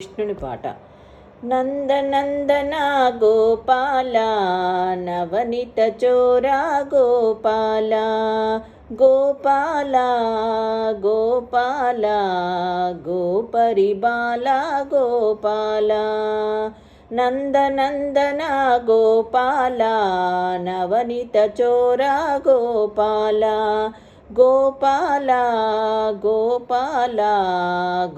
కృష్ణుని పాట. నందనందన గోపాల నవనిత చోరా గోపాల గోపాల గోపాల గోపరిబాల గోపాల నందనందన గోపాల నవనిత చోరా గోపాల గోపాల గోపాల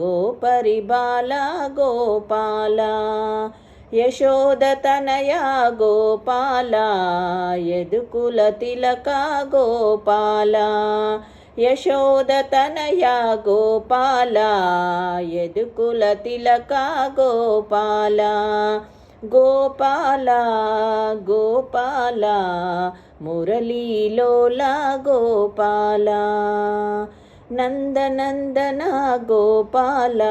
గోపరిబాల గోపాల యశోదతనయ గోపాల యదుకుల తిలక గోపాల యశోదతనయ గోపాల యదుకుల తిలక గోపాల గోపాల గోపాల మురళీలోల గోపాల నందనందన గోపాల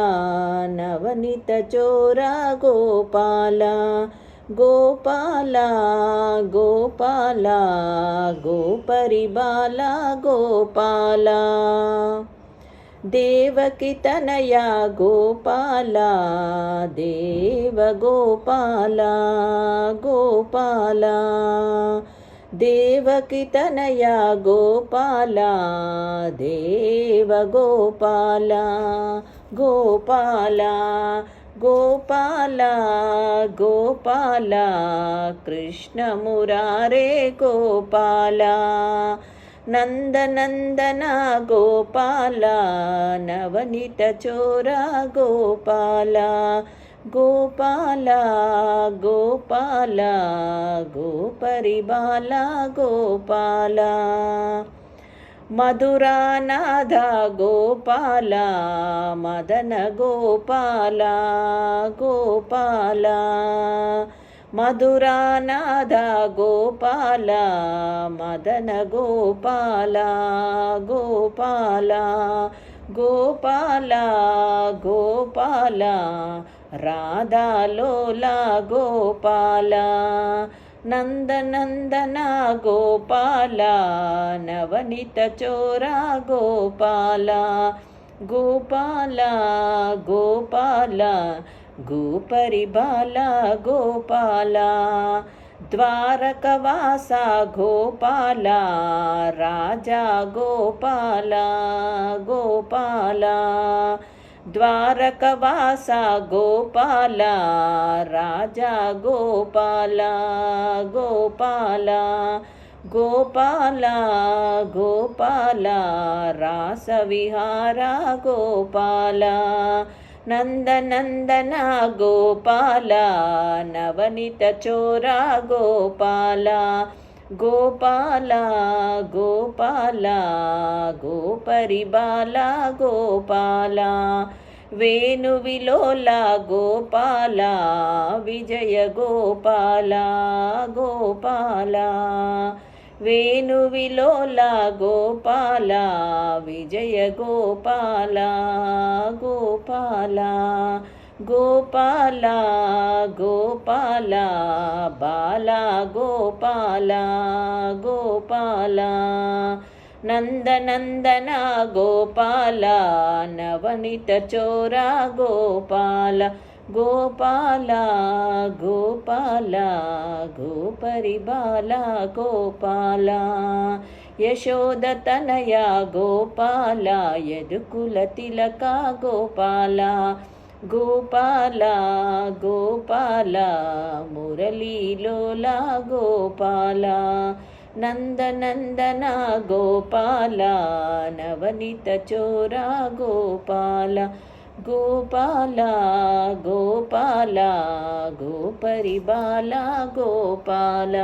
నవనిత చోర గోపాల గోపాల గోపాల గోపరిబాల గోపాల దేవకి తనయ గోపాల దేవ గోపాల గోపాల देवकितनया गोपाला देवगोपाला गोपाला गोपाला गोपाला कृष्णमुरारे गोपाला नन्दनन्दना गोपाला नवनीतचोरा गोपाला గోపాల గోపాల గోపరిబాల గోపాల. మధురానాథ గోపాల మదన గోపాల గోపాల. మధురానాథ గోపాల మదన గోపాల గోపాల. గోపాల గోపాల రాధాలోలా గోపాల నందనందన గోపాల నవనిత చోరా గోపాల గోపాల గోపాల గోపరిబాల గోపాల ద్వారకవాస గోపాల రాజా గోపాల గోపాల. ద్వారకవాస గోపాల రాజా గోపాల గోపాల గోపాల గోపాల రాసవిహార గోపాల నందనందన గోపాల నవనిత చోరా గోపాల గోపాల గోపాల గోపరిబాల గోపాల వేణువిలోల గోపాల విజయ గోపాల గోపాల వేణువిలోల గోపాల విజయ గోపాల గోపాల. గోపాల గోపాల బాల గోపాల గోపాల నందనందన గోపాల నవనిత చోర గోపాల గోపాల గోపాల గోపరిబాల గోపాల యశోదతనయ గోపాల యదుకుల తిలక గోపాల గోపాల గోపాల మురళీలోల గోపాల నందనందన గోపాల నవనిత చోర గోపాల గోపాల గోపాల గోపరిబాల గోపాల.